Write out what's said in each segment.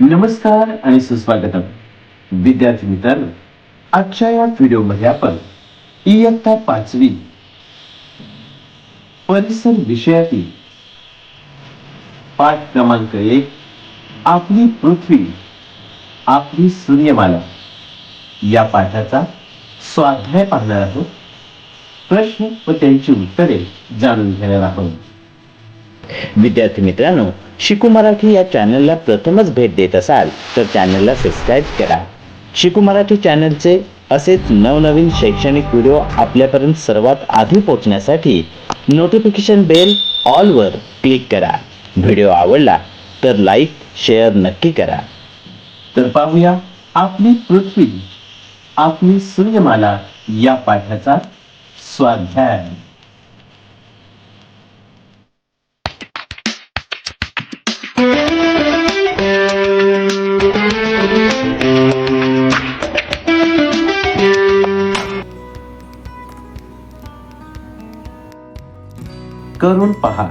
नमस्कार आणि सुस्वागतम. विद्यार्थी मित्रांनो आजच्या या व्हिडिओमध्ये आपण इयत्ता पाचवी परिसर विषयातील पाठ क्रमांक एक आपली पृथ्वी आपली सूर्यमाला या पाठाचा स्वाध्याय पाहणार आहोत. प्रश्न व त्यांची उत्तरे जाणून घेणार आहोत. विद्यार्थी मित्रांनो शिकू मराठी या चॅनलला प्रथमच भेट देत असाल तर चॅनलला सबस्क्राईब करा. शिकू मराठी चॅनलचे असेच नवनवीन शैक्षणिक व्हिडिओ आपल्यापर्यंत सर्वात आधी पोहोचण्यासाठी नोटिफिकेशन बेल ऑलवर क्लिक करा. व्हिडिओ आवडला तर लाईक शेअर नक्की करा. तर पाहूया आपली पृथ्वी आपली सूर्यमाला या पाठाचा स्वाध्याय. करून पहा.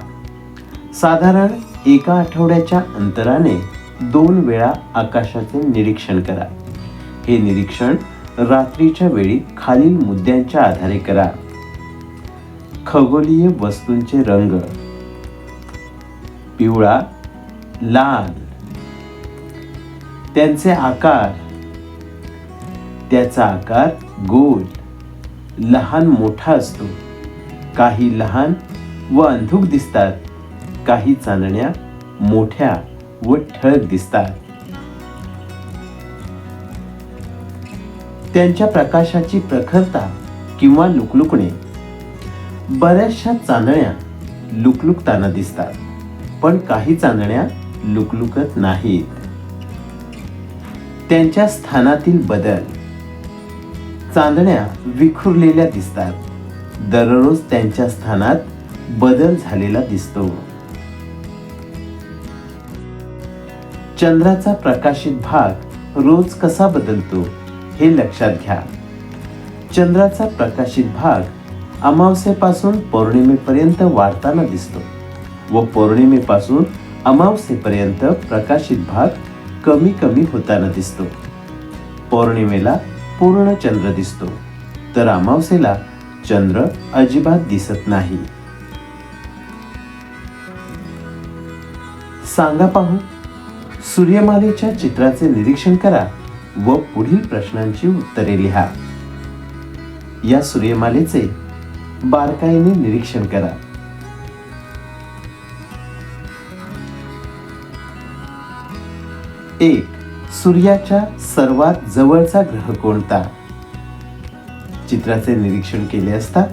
साधारण एका आठवड्याच्या अंतराने दोन वेळा आकाशाचे निरीक्षण करा. हे निरीक्षण रात्रीच्या वेळी खालील मुद्द्यांच्या आधारे करा. खगोलीय वस्तूंचे रंग. पिवळा लाल. त्यांचे आकार. त्याचा आकार गोल लहान मोठा असतो. काही लहान व अंधुक दिसतात. काही चांदण्या मोठ्या व ठळक दिसतात. त्यांच्या प्रकाशाची प्रखरता किंवा लुकलुकणे. बऱ्याचशा चांदण्या लुकलुकताना दिसतात पण काही चांदण्या लुकलुकत नाहीत. त्यांच्या स्थानातील बदल. चांदण्या विखुरलेल्या दिसतात. दररोज त्यांच्या स्थानात बदल झालेला दिसतो. चंद्राचा प्रकाशित भाग रोज कसा बदलतो हे लक्षात घ्या. चंद्राचा प्रकाशित भाग अमावस्येपासून पौर्णिमेपर्यंत वाढताना दिसतो व पौर्णिमेपासून अमावस्येपर्यंत प्रकाशित भाग कमी कमी होताना दिसतो. पौर्णिमेला पूर्ण चंद्र दिसतो तर अमावस्येला चंद्र अजिबात दिसत नाही. सांगा पाहू. सूर्यमालेच्या चित्राचे निरीक्षण करा व पुढील प्रश्नांची उत्तरे लिहा. या सूर्यमालेचे बारकाईने निरीक्षण करा. एक सूर्याच्या सर्वात जवळचा ग्रह कोणता? चित्राचे निरीक्षण केले असता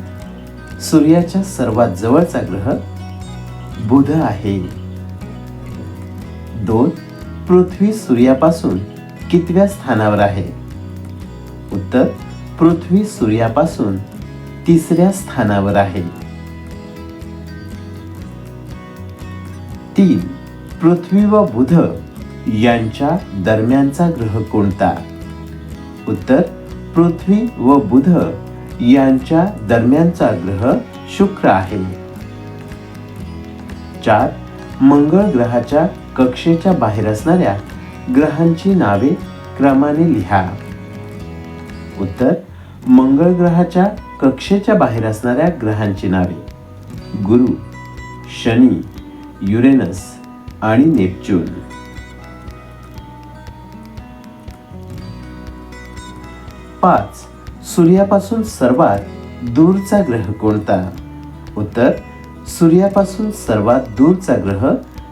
सूर्याच्या सर्वात जवळचा ग्रह बुध आहे. दोन पृथ्वी सूर्यापासून कितव्या स्थानावर आहे? उत्तर पृथ्वी सूर्यापासून तिसऱ्या स्थानावर आहे. तीन पृथ्वी व बुध यांच्या दरम्यानचा ग्रह कोणता? उत्तर पृथ्वी व बुध यांच्या दरम्यानचा ग्रह शुक्र आहे. चार मंगळ ग्रहाच्या कक्षेच्या बाहेर असणाऱ्या ग्रहांची नावे क्रमाने लिहा. उत्तर मंगळ ग्रहाच्या कक्षेच्या बाहेर असणाऱ्या ग्रहांची नावे. गुरु शनी युरेनस आणि नेपच्यून. पाच सूर्यापासून सर्वात दूरचा ग्रह कोणता? उत्तर सूर्यापासून सर्वात दूरचा ग्रह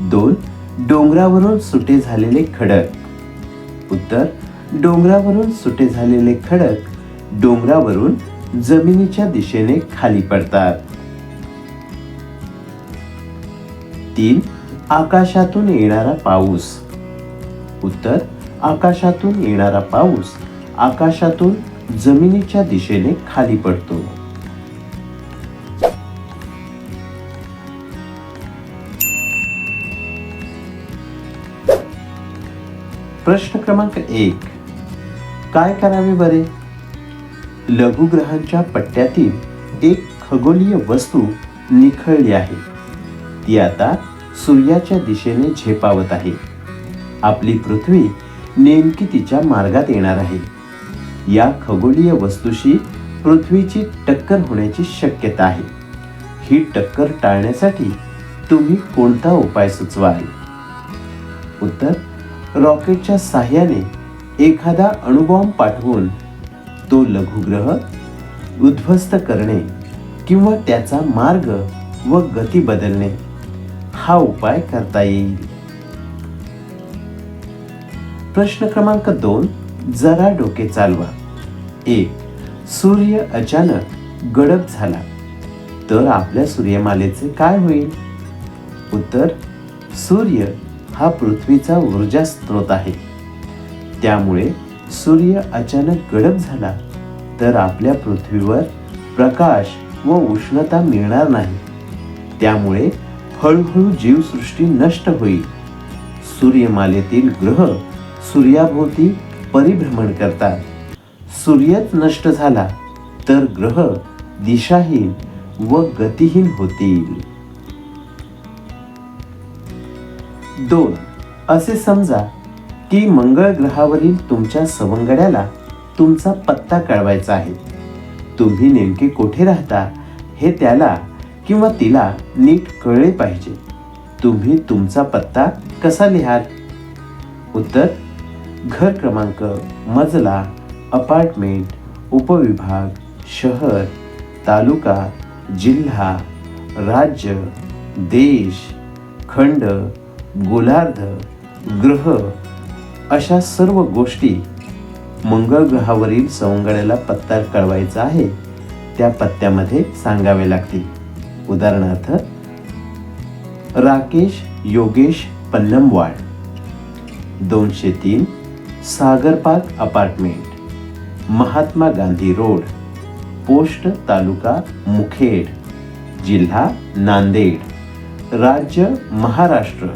दोन डोंगरावरून सुटे झालेले खडक. उत्तर डोंगरावरून सुटे झालेले खडक डोंगरावरून जमिनीच्या दिशेने खाली पडतात. तीन आकाशातून येणारा पाऊस. उत्तर आकाशातून येणारा पाऊस आकाशातून जमिनीच्या दिशेने खाली पडतो. क्रमांक एक. काय करावे बरे? लघुग्रहांच्या पट्ट्यातील एक खगोलीय वस्तू निखळली आहे. ती आता सूर्याच्या दिशेने झेपावत आहे. आपली पृथ्वी नेमकी तिच्या मार्गात येणार आहे. या खगोलीय वस्तूशी पृथ्वीची टक्कर होण्याची शक्यता आहे. ही टक्कर टाळण्यासाठी तुम्ही कोणता उपाय सुचवाल? उत्तर रॉकेटच्या साह्याने एखादा अणुबॉम्ब पाठवून तो लघुग्रह उद्ध्वस्त करणे किंवा त्याचा मार्ग व गती बदलणे हा उपाय करता येईल. प्रश्न क्रमांक दोन जरा डोके चालवा. एक सूर्य अचानक गडप झाला. तर आपल्या सूर्यमालेचे काय होईल? उत्तर सूर्य हा पृथ्वीचा ऊर्जा स्रोत आहे. त्यामुळे सूर्य अचानक गडप झाला तर आपल्या पृथ्वीवर प्रकाश व उष्णता मिळणार नाही. त्यामुळे हळूहळू जीवसृष्टी नष्ट होईल. सूर्यमालेतील ग्रह सूर्याभोवती परिभ्रमण करतात. सूर्यच नष्ट झाला तर ग्रह दिशाहीन व गतिहीन होतील. दोन. असे समजा की मंगळ ग्रहावरील तुमच्या सवंगड्याला तुमचा पत्ता कळवायचा आहे. तुम्ही नेमके कुठे राहता हे त्याला किंवा तिला नीट कळले पाहिजे. तुम्ही तुमचा पत्ता कसा लिहाल? उत्तर घर क्रमांक मजला अपार्टमेंट उपविभाग शहर तालुका जिल्हा राज्य देश खंड गोलार्ध ग्रह अशा सर्व गोष्टी मंगळ ग्रहावरील सवंगड्याला पत्ता कळवायचा आहे. त्या पत्त्यामध्ये सांगावे लागतील. उदाहरणार्थ राकेश योगेश पन्नमवाड दोनशे तीन Sagar Park Apartment Mahatma Gandhi Road post तालुका मुखेड जिल्हा नांदेड राज्य महाराष्ट्र.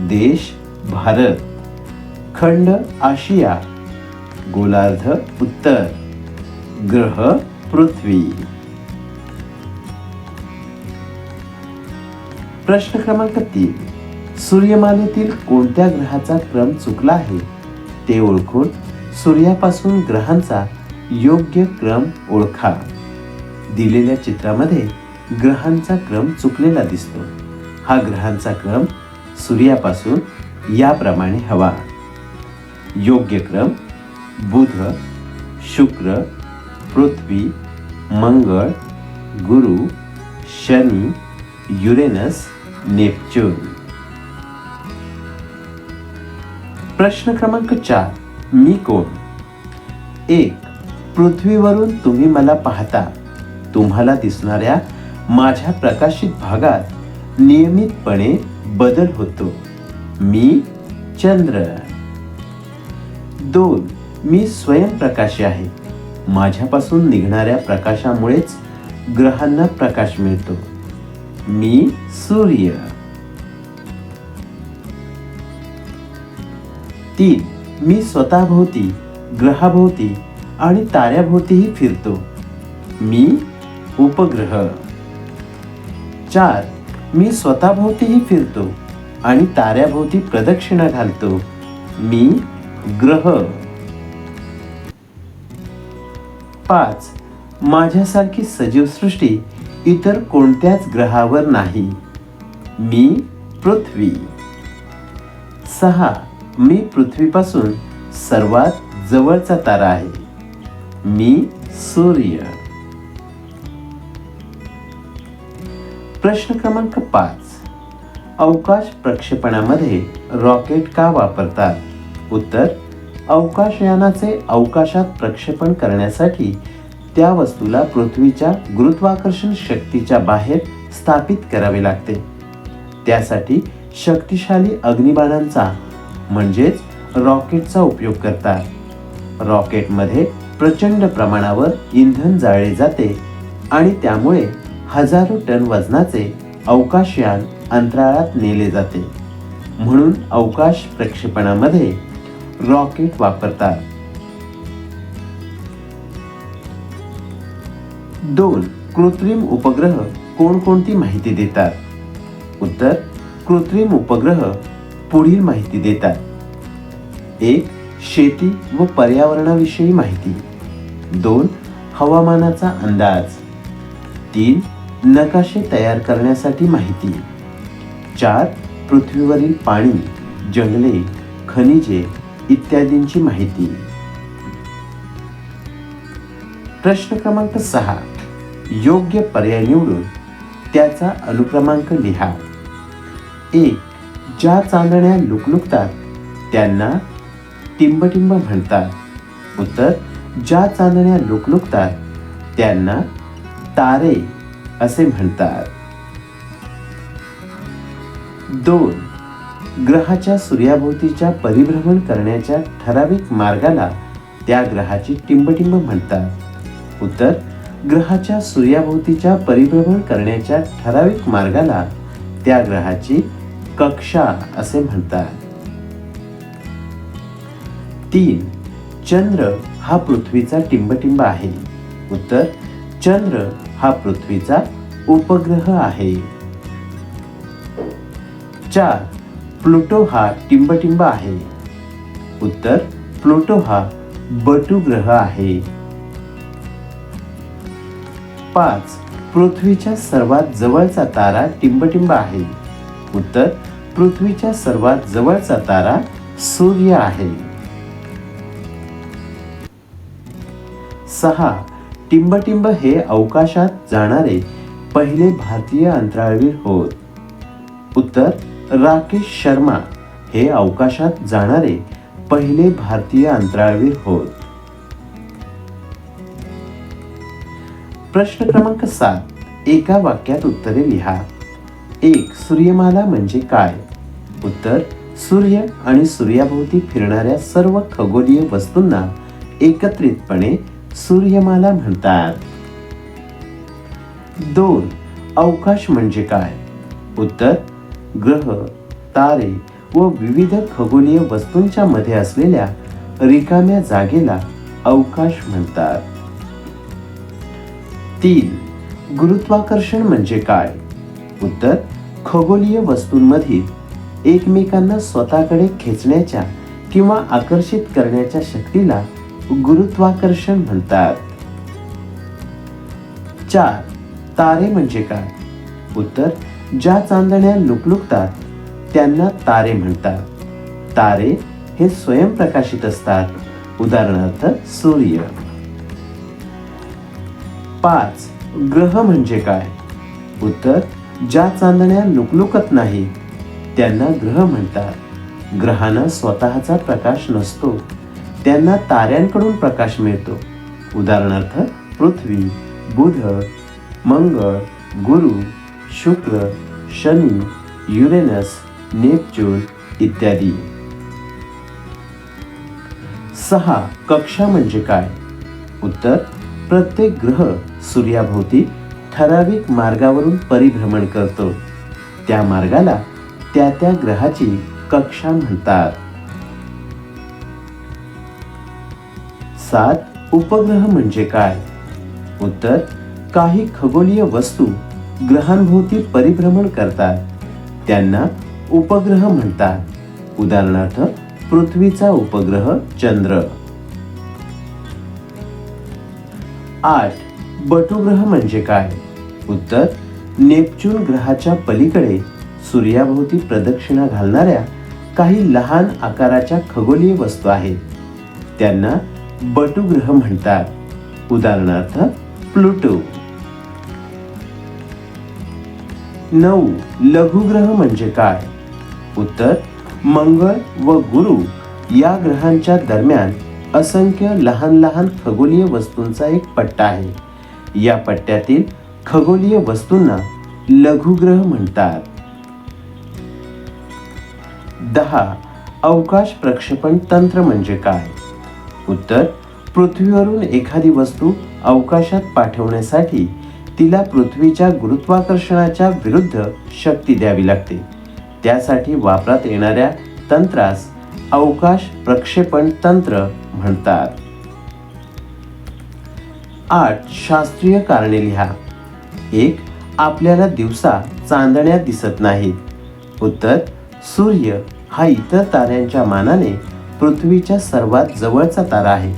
देश भारत. खंड आशिया. गोलार्ध उत्तर. ग्रह पृथ्वी. प्रश्न क्रमांक तीन. सूर्यमालेतील कोणत्या ग्रहाचा क्रम चुकला आहे? ते ओळखून सूर्यापासून ग्रहांचा योग्य क्रम ओळखा. दिलेल्या चित्रामध्ये ग्रहांचा क्रम चुकलेला दिसतो. हा ग्रहांचा क्रम सूर्यापासून याप्रमाणे हवा. योग्य क्रम बुध शुक्र पृथ्वी मंगळ गुरु शनी युरेनस नेपच्यून. प्रश्न क्रमांक चार मी कोण? एक पृथ्वीवरून तुम्ही मला पाहता. तुम्हाला दिसणाऱ्या माझ्या प्रकाशित भागात नियमितपणे बदल होतो. मी चंद्र. दोन मी स्वयंप्रकाशी आहे. माझ्यापासून निघणाऱ्या प्रकाशामुळेच ग्रहांना प्रकाश मिळतो. मी सूर्य. तीन मी स्वतःभोवती ग्रहाभोवती आणि ताऱ्याभोवतीही फिरतो. मी उपग्रह. चार मी स्वतःभोवतीही फिरतो आणि ताऱ्याभोवती प्रदक्षिणा घालतो. मी ग्रह. पाच. माझ्यासारखी सजीवसृष्टी इतर कोणत्याच ग्रहावर नाही. मी पृथ्वी. सहा. मी पृथ्वीपासून सर्वात जवळचा तारा आहे. मी सूर्य. प्रश्न क्रमांक पाच. अवकाश प्रक्षेपणामध्ये रॉकेट का वापरतात? उत्तर अवकाशयानाचे अवकाशात प्रक्षेपण करण्यासाठी त्या वस्तूला पृथ्वीच्या गुरुत्वाकर्षण शक्तीच्या बाहेर स्थापित करावे लागते. त्यासाठी शक्तिशाली अग्निबाणांचा म्हणजेच रॉकेटचा उपयोग करतात. रॉकेटमध्ये प्रचंड प्रमाणावर इंधन जाळले जाते आणि त्यामुळे हजारो टन वजनाचे अवकाशयान अंतराळात नेले जाते. म्हणून अवकाश प्रक्षेपणामध्ये रॉकेट वापरतात. दोन कृत्रिम उपग्रह कोणकोणती माहिती देतात? उत्तर कृत्रिम उपग्रह पुढील माहिती देतात. एक शेती व पर्यावरणाविषयी माहिती. दोन हवामानाचा अंदाज. तीन नकाशे तयार करण्यासाठी माहिती. चार पृथ्वीवरील पाणी जंगले खनिजे इत्यादींची माहिती. प्रश्न क्रमांक सहा. योग्य पर्याय निवडून त्याचा अनुक्रमांक लिहा. एक ज्या चांदण्या लुकलुकतात त्यांना टिंबटिंब म्हणतात. उत्तर ज्या चांदण्या लुकलुकतात त्यांना तारे असे म्हणतात. दोन ग्रहाच्या सूर्याभोवतीच्या परिभ्रमण करण्याच्या ठराविक मार्गाला त्या ग्रहाची टिंबटिंब म्हणतात. उत्तर ग्रहाच्या सूर्याभोवतीच्या परिभ्रमण करण्याच्या ठराविक मार्गाला त्या ग्रहाची कक्षा असे म्हणतात. तीन चंद्र हा पृथ्वीचा टिंबटिंब आहे. उत्तर चंद्र हा पृथ्वीचा उपग्रह आहे. चार प्लुटो हा टिंबटिंब आहे. उत्तर प्लुटो हा बटू ग्रह आहे. पाच पृथ्वीच्या सर्वात जवळचा तारा टिंबटिंब आहे. उत्तर पृथ्वीच्या सर्वात जवळचा तारा सूर्य आहे. सहा टिंबटिंब हे अवकाशात जाणारे पहिले भारतीय अंतराळवीर होत. उत्तर राकेश शर्मा हे अवकाशात जाणारे पहिले भारतीय अंतराळवीर होत. प्रश्न क्रमांक सात एका वाक्यात उत्तरे लिहा. एक सूर्यमाला म्हणजे काय? उत्तर सूर्य आणि सूर्याभोवती फिरणाऱ्या सर्व खगोलीय वस्तूंना एकत्रितपणे सूर्यमाला म्हणतात. दोन अवकाश म्हणजे काय? उत्तर ग्रह तारे व विविध खगोलीय वस्तूंच्या मध्ये असलेल्या रिकाम्या जागेला अवकाश म्हणतात. तीन गुरुत्वाकर्षण म्हणजे काय? उत्तर खगोलीय वस्तूंमधील एकमेकांना स्वतःकडे खेचण्याच्या किंवा आकर्षित करण्याच्या शक्तीला गुरुत्वाकर्षण म्हणतात. चार तारे म्हणजे काय? उत्तर ज्या चांदण्या लुकलुकतात त्यांना तारे म्हणतात. तारे हे स्वयंप्रकाशित असतात. उदाहरणार्थ सूर्य. पाच ग्रह म्हणजे काय? उत्तर ज्या चांदण्या लुकलुकत नाही त्यांना ग्रह म्हणतात. ग्रहांना स्वतःचा प्रकाश नसतो. त्यांना ताऱ्यांकडून प्रकाश मिळतो. उदाहरणार्थ पृथ्वी बुध मंगळ गुरु शुक्र शनी युरेनस नेपच्यून इत्यादी. सहा कक्षा म्हणजे काय? उत्तर प्रत्येक ग्रह सूर्याभोवती ठराविक मार्गावरून परिभ्रमण करतो. त्या मार्गाला त्या त्या ग्रहाची कक्षा म्हणतात. सात उपग्रह म्हणजे काय? उत्तर काही खगोलीय वस्तू ग्रहांभोवती परिभ्रमण करतात. त्यांना उपग्रह म्हणतात. उदाहरणार्थ पृथ्वीचा उपग्रह चंद्र. आठ बटुग्रह म्हणजे काय? उत्तर नेपच्यून ग्रहाच्या पलीकडे सूर्याभोवती प्रदक्षिणा घालणाऱ्या काही लहान आकाराच्या खगोलीय वस्तू आहेत. त्यांना बटुग्रह म्हणतात. उदाहरणार्थ प्लुटो. नऊ लघुग्रह म्हणजे काय? उत्तर मंगळ व गुरु या ग्रहांच्या दरम्यान असंख्य लहान लहान खगोलीय वस्तूंचा एक पट्टा आहे. या पट्ट्यातील खगोलीय वस्तूंना लघुग्रह म्हणतात. दहा अवकाश प्रक्षेपण तंत्र म्हणजे काय? उत्तर पृथ्वीवरून एखादी वस्तू अवकाशात पाठवण्यासाठी तिला पृथ्वीच्या गुरुत्वाकर्षणाच्या विरुद्ध शक्ती द्यावी लागते. त्यासाठी वापरात येणाऱ्या तंत्रास अवकाश प्रक्षेपण तंत्र म्हणतात. आठ शास्त्रीय कारणे लिहा. एक आपल्याला दिवसा चांदण्या दिसत नाहीत. उत्तर सूर्य हा इतर ताऱ्यांच्या मानाने पृथ्वीच्या सर्वात जवळचा तारा आहे.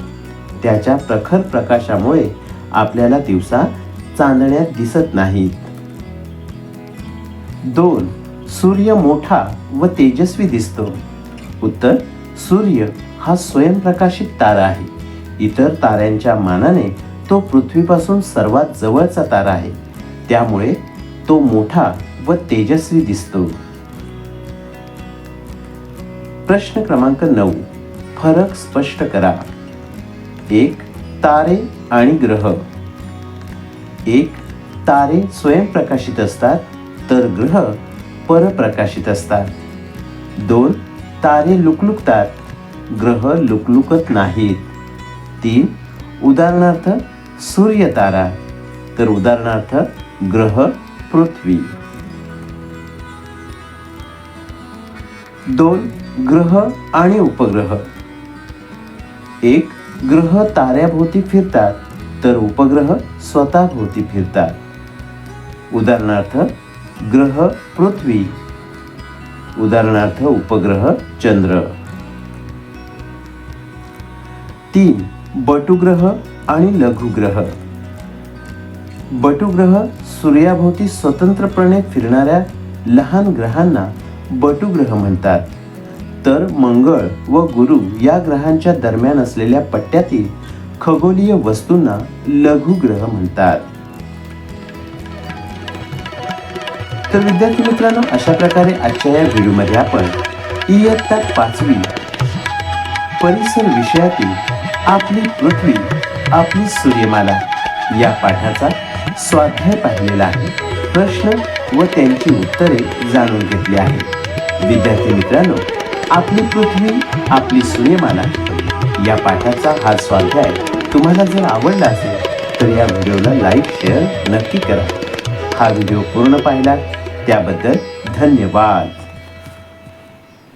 त्याच्या प्रखर प्रकाशामुळे आपल्याला दिवसा चांदण्या दिसत नाहीत. दोन सूर्य मोठा व तेजस्वी दिसतो. उत्तर सूर्य हा स्वयंप्रकाशित तारा आहे. इतर ताऱ्यांच्या मानाने तो पृथ्वीपासून सर्वात जवळचा तारा आहे. त्यामुळे तो मोठा व तेजस्वी दिसतो. प्रश्न क्रमांक नऊ. फरक स्पष्ट करा. एक तारे आणि ग्रह. एक तारे स्वयंप्रकाशित असतात तर ग्रह परप्रकाशित असतात. दोन तारे लुकलुकतात ग्रह लुकलुकत नाहीत. तीन उदाहरणार्थ सूर्य तारा तर उदाहरणार्थ ग्रह पृथ्वी. दोन ग्रह आणि उपग्रह. एक ग्रह ताऱ्याभोवती फिरतात तर उपग्रह स्वतःभोवती फिरतात. उदाहरणार्थ ग्रह पृथ्वी. उदाहरणार्थ उपग्रह चंद्र. तीन बटुग्रह आणि लघुग्रह. बटुग्रह सूर्याभोवती स्वतंत्रपणे फिरणाऱ्या लहान ग्रहांना बटुग्रह म्हणतात. तर मंगळ व गुरु या ग्रहांच्या दरम्यान असलेल्या पट्ट्यातील खगोलीय वस्तूंना लघुग्रह म्हणतात. तर विद्यार्थी मित्रांनो अशा प्रकारे आजच्या या व्हिडिओमध्ये आपण इयत्ता पाचवी परिसर विषयातील आपली पृथ्वी आपली सूर्यमाला या पाठाचा स्वाध्याय पाहिलेला आहे. प्रश्न व त्यांची उत्तरे जाणून घेतली आहेत. विद्यार्थी मित्रांनो आपली पृथ्वी आपली सूर्यमाला या पाठाचा हा स्वाध्याय तुम्हाला जर आवडला असेल तर या व्हिडिओला लाईक शेअर नक्की करा. हा व्हिडिओ पूर्ण पाहिला त्याबद्दल धन्यवाद.